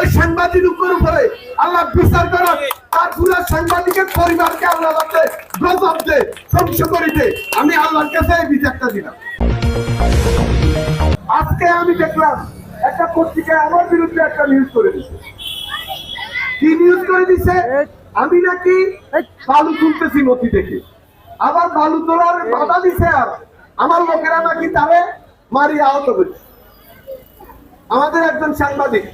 ওই সাংবাদিক উপরে আল্লাহ বিচার করেন তার পুরো সাংবাদিকের পরিবারকে আল্লাহ রাখতে গজব দে, ধ্বংস করিতে আমি আল্লাহর কাছে এই বিচারটা দিলাম। আজকে আমি দেখলাম একটা পত্রিকায় আমার বিরুদ্ধে একটা নিউজ করে দিচ্ছে কি নিউজ করে দিছে? আমি নাকি বালু তুলতেছি নদী থেকে। আবার বালু তোলার বাধা দিছে আর। আমার লোকেরা নাকি তারে মারি আহত করছে। আমাদের একজন সাংবাদিক।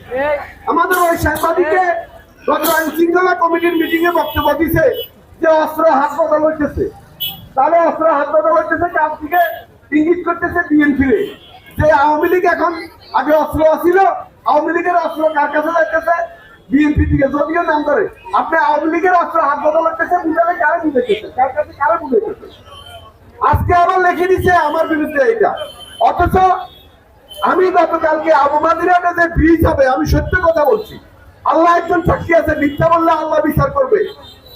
আমাদের ওই সাংবাদিকে গত আইন শৃঙ্খলা কমিটির মিটিং এ বক্তব্য দিছে যে অস্ত্র হাত বদল হইতেছে। তাহলে অস্ত্র হাত বদল হইতেছে কার দিকে? ইঙ্গিত করতেছে বিএনপি যে আওয়ামী লীগ এখন আগে অস্ত্র ছিল আওয়ামী লীগের অস্ত্র কার কাছে যাইতেছে? বিএনপি থেকে যদিও নাম করে আপনি আওয়ামী লীগের অস্ত্র হাত বদল হইতেছে বুঝালে কারে বুঝাইতেছে? কার কাছে কারে বুঝাইতেছে? আজকে আবার লিখে দিছে আমার বিরুদ্ধে এটা অথচ আমি গতকালকে আবু মাদিরাতে যে ব্রিজ হবে, আমি সত্য কথা বলছি। আল্লাহ একজন সাক্ষী আছে, মিথ্যা বললে আল্লাহ বিচার করবে।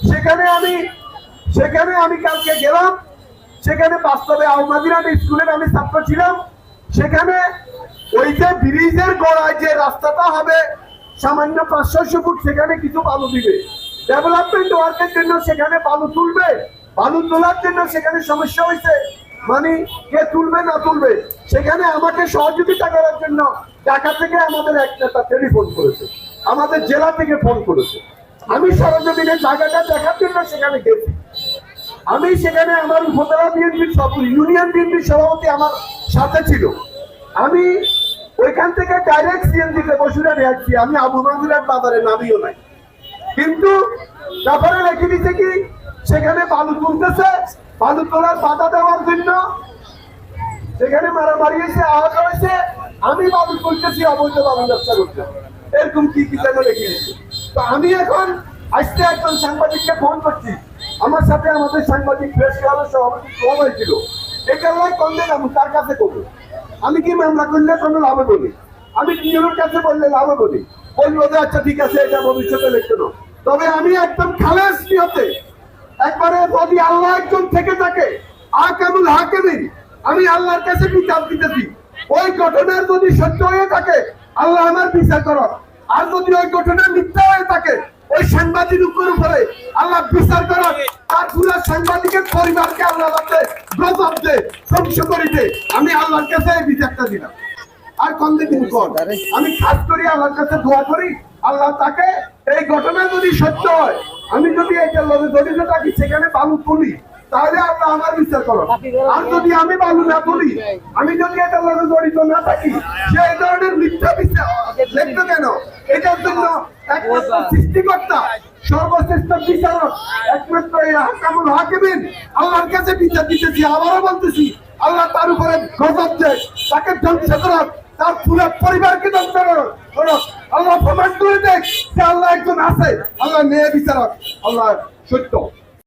সেখানে আমি সেখানে আমি কালকে গেলাম, সেখানে বাস্তবে আবু মাদিরাট স্কুলের আমি ছাত্র ছিলাম। সেখানে ওই যে ব্রিজের গোড়ায় যে রাস্তাটা হবে, সামান্য পাঁচশো ফুট, সেখানে কিছু বালু দিবে। ডেভেলপমেন্ট ওয়ার্কের জন্য সেখানে বালু তুলবে। বালু তোলার জন্য সেখানে সমস্যা হয়েছে। মানে কে তুলবে না তুলবে, সেখানে আমাকে সহযোগিতা করার জন্য ঢাকা থেকে আমাদের এক নেতা টেলিফোন করেছে, আমাদের জেলা থেকে ফোন করেছে। আমি সরজমিনের জায়গাটা দেখার জন্য সেখানে গেছি। আমি সেখানে আমার উপজেলা বিএনপির সব, ইউনিয়ন বিএনপির সভাপতি আমার সাথে ছিল। আমি ওইখান থেকে ডাইরেক্ট সিএনজিতে বসুরা আসছি, আমি আবু মাহুরার বাজারে নামিও নাই। কিন্তু তারপরে রেখে দিচ্ছে কি, সেখানে বালু তুলতেছে, বালু তোলার বাধা দেওয়ার জন্য সেখানে মারামারি হয়েছে, আহত হয়েছে, আমি বালু তুলতেছি অবৈধ বালু ব্যবসা করতে। এরকম কি কি যেন রেখে তো আমি এখন আজকে একজন সাংবাদিককে ফোন করছি। আমার সাথে আমাদের সাংবাদিক প্রেস ক্লাবের সভাপতি ফোন হয়েছিল। এটা নয় কমলে আমি তার কাছে করব আমি কি মামলা করলে কোনো লাভে বলি? আমি নিয়মের কাছে বললে লাভে বলি? বলব যে আচ্ছা ঠিক আছে, এটা ভবিষ্যতে লিখতে তবে আমি একদম খালেস নিয়তে, একবারে যদি আল্লাহ একজন থেকে থাকে আকামুল হাকিমিন আমি আল্লাহর কাছে বিচার দিতেছি। ওই ঘটনার যদি সত্য হয়ে থাকে, আল্লাহ আমার বিচার করো আর যদি ওই ঘটনা মিথ্যা হয়ে থাকে, ওই সাংবাদিক উপরে আল্লাহ বিচার করো আর পুরো সাংবাদিকের পরিবারকে আল্লাহ রাখতে গজব দে, ধ্বংস করিতে আমি আল্লাহর কাছে এই বিচারটা দিলাম। আর কোন দিন আমি খাস করি আল্লাহর কাছে দোয়া করি। আল্লাহ তাকে এই ঘটনা যদি সত্য হয়, আমি যদি এটা লগে জড়িত থাকি, সেখানে বালু তুলি তাহলে আল্লাহ আমার বিচার করো আর যদি আমি বালু না বলি আমি যদি এটা লগে জড়িত না থাকি সে এই ধরনের মিথ্যা বিচার লিখতো কেন? এটার জন্য একমাত্র সৃষ্টিকর্তা সর্বশ্রেষ্ঠ বিচারক একমাত্র এই হাকামুল হাকিমিন আল্লাহর কাছে বিচার দিতেছি। আবারও বলতেছি আল্লাহ তার উপরে গজব দেয় তাকে ধ্বংস করক তার পুরো পরিবারকে ধ্বংস করো আল্লাহ প্রমাণ করে দেখ যে আল্লাহ একজন আছে আল্লাহ ন্যায় বিচারক আল্লাহ সত্য।